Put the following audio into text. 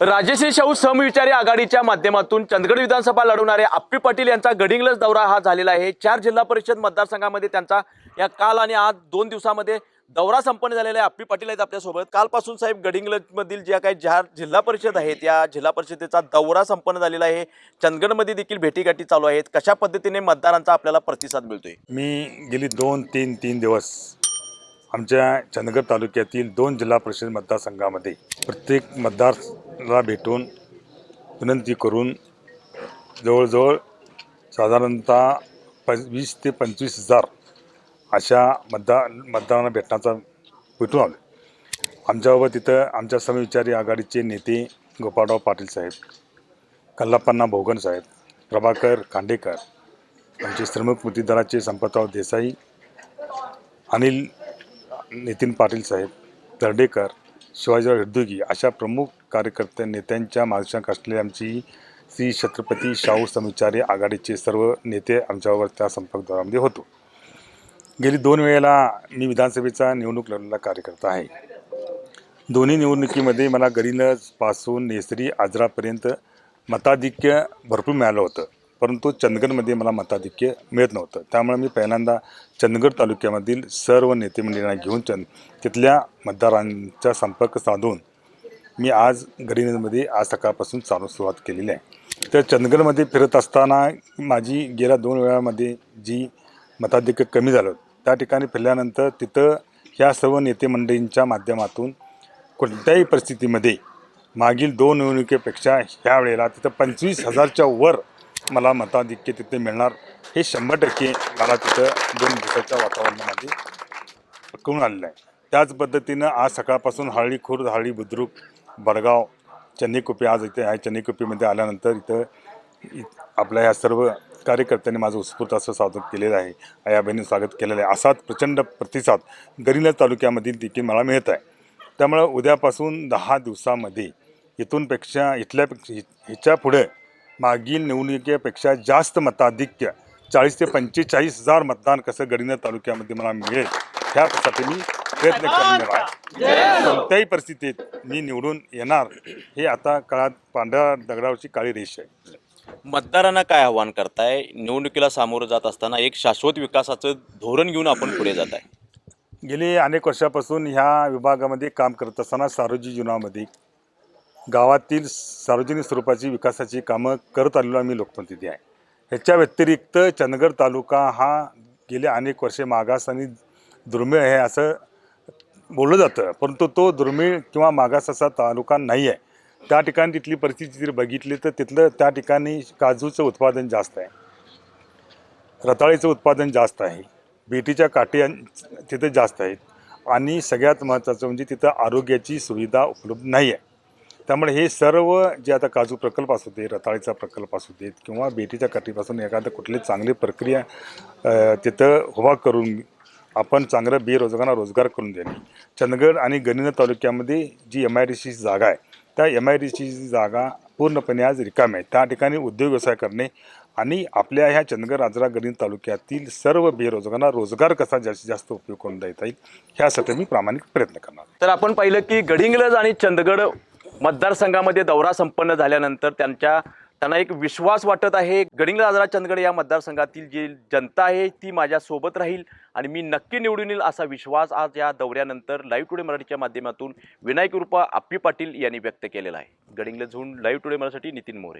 राजेश्री शाहू समविचारी आघाडीच्या माध्यमातून चंदगड विधानसभा लढवणारे आप्पी पाटील यांचा गडिंग्लज दौरा हा झालेला आहे. चार जिल्हा परिषद मतदारसंघामध्ये त्यांचा या काल आणि आज दोन दिवसामध्ये दौरा संपन्न झालेला आहे. आप्पी पाटील आहेत आपल्यासोबत. कालपासून साहेब गडिंग्लजमधील ज्या काही चार जिल्हा परिषद आहेत या जिल्हा परिषदेचा दौरा संपन्न झालेला आहे. चंदगडमध्ये देखील भेटीगाठी चालू आहेत. कशा पद्धतीने मतदारांचा आपल्याला प्रतिसाद मिळतोय? मी गेली दोन तीन तीन दिवस आमच्या चंदगड तालुक्यातील दोन जिल्हा परिषद मतदारसंघामध्ये प्रत्येक मतदारला भेटून विनंती करून जवळजवळ साधारणतः प वीस ते पंचवीस हजार अशा मतदार मतदारांना भेटण्याचा भेटून आलो. आमच्याबाबत तिथं आमच्या समविचारी आघाडीचे नेते गोपाळराव पाटील साहेब कल्लापन्ना भोगन साहेब प्रभाकर खांडेकर आमचे श्रमिक मुक्ती संपतराव देसाई अनिल नितीन पाटील साहेब तरडेकर शिवाजीराव हिरदुगी अशा प्रमुख कार्यकर्ते नेत्यांच्या मार्गदर्शनात असलेली आमची श्री छत्रपती शाहू समविचारी आघाडीचे सर्व नेते आमच्यावर त्या संपर्क दौऱ्यामध्ये होतो. गेली दोन वेळेला मी विधानसभेचा निवडणूक लढलेला कार्यकर्ता आहे. दोन्ही निवडणुकीमध्ये मला गरीनजपासून नेसरी आजरापर्यंत मताधिक्य भरपूर मिळालं होतं. परंतु चंदगडमध्ये मला मताधिक्य मिळत नव्हतं. त्यामुळे मी पहिल्यांदा चंदगड तालुक्यामधील सर्व नेतेमंडळींना घेऊन चंद तिथल्या मतदारांचा संपर्क साधून मी आज गरीनजमध्ये आज सकाळपासून चालू सुरुवात केलेली आहे. तर चंदगडमध्ये फिरत असताना माझी गेल्या दोन वेळामध्ये जी मताधिक्य कमी झालं त्या ठिकाणी फिरल्यानंतर तिथं ह्या सर्व नेते मंडळींच्या माध्यमातून कोणत्याही परिस्थितीमध्ये मागील दोन निवडणुकीपेक्षा ह्या वेळेला तिथं पंचवीस हजारच्या वर मला मताधिक्य तिथे मिळणार. हे शंभर टक्के मला तिथं दोन दिवसाच्या वातावरणामध्ये कळून आलेलं आहे. त्याच पद्धतीनं आज सकाळपासून हळळी खुर्द हळळी बुद्रुक बडगाव चन्नीकुपी आज इथे आहे. चन्नीकुपीमध्ये आल्यानंतर इथं इ- आपल्या ह्या सर्व कार्यकर्त्यांनी माझं उत्स्फूर्त असं स्वागत केलेलं आहे. या बहिणी स्वागत केलेलं आहे. असाच प्रचंड प्रतिसाद गरिला तालुक्यामधील देखील मला मिळत आहे. त्यामुळं उद्यापासून दहा दिवसामध्ये इथूनपेक्षा इथल्यापेक्षा ह्याच्या पुढे मागील निवडणुकीपेक्षा जास्त मताधिक्य चाळीस ते पंचेचाळीस हजार मतदान कसं गडिना तालुक्यामध्ये मला मिळेल ह्यासाठी मी प्रयत्न करणार आहे. कोणत्याही परिस्थितीत मी निवडून येणार हे आता काळात पांढऱ्या दगडावरची काळी रेष आहे. मतदारांना काय आव्हान करताय? निवडणुकीला सामोरं जात असताना एक शाश्वत विकासाचं धोरण घेऊन आपण पुढे जात आहे. गेली अनेक वर्षापासून ह्या विभागामध्ये काम करत असताना सार्वजनिक जीवनामध्ये गावातील सार्वजनिक स्वरूपाची विकासाची कामं करत आलेलो आम्ही लोकप्रतिनिधी आहे. ह्याच्या व्यतिरिक्त चंदगड तालुका हा गेले अनेक वर्षे मागास आणि दुर्मिळ आहे असं बोललं जातं. परंतु तो दुर्मिळ किंवा मागास असा तालुका नाही आहे त्या ठिकाणी तिथली परिस्थिती जर बघितली तर तिथलं त्या ठिकाणी काजूचं उत्पादन जास्त आहे. रताळीचं उत्पादन जास्त आहे. बेटीच्या काठी तिथं जास्त आहेत. आणि सगळ्यात महत्त्वाचं म्हणजे तिथं आरोग्याची सुविधा उपलब्ध नाही आहे त्यामुळे हे सर्व जे आता काजू प्रकल्प असू दे रताळीचा प्रकल्प असू देत किंवा बेटीच्या काठीपासून एखादं कुठली चांगली प्रक्रिया तिथं उभा करून आपण चांगलं बेरोजगारांना रोजगार करून देणे. चंदगड आणि गणिन तालुक्यामध्ये जी एम आय डी सीची जागा आहे त्या एम आय डी सीची जागा पूर्णपणे आज रिकामी आहे. त्या ठिकाणी उद्योग व्यवसाय करणे आणि आपल्या ह्या चंदगड राजरा गणित तालुक्यातील सर्व बेरोजगारांना रोजगार कसा जास्तीत जास्त उपयोग करून देता येईल ह्यासाठी मी प्रामाणिक प्रयत्न करणार. तर आपण पाहिलं की गडिंग्लज आणि चंदगड मतदारसंघामध्ये दौरा संपन्न झाल्यानंतर त्यांच्या त्यांना एक विश्वास वाटत आहे. गडिंगला आजरा चंदगड या मतदारसंघातील जी जनता आहे ती माझ्यासोबत राहील आणि मी नक्की निवडून येईल असा विश्वास आज या दौऱ्यानंतर लाईव्ह टुडे मराठीच्या माध्यमातून विनायक रुपा आप्पी पाटील यांनी व्यक्त केलेला आहे. गडिंग्लजहून लाईव्ह टुडे मराठीसाठी नितीन मोरे.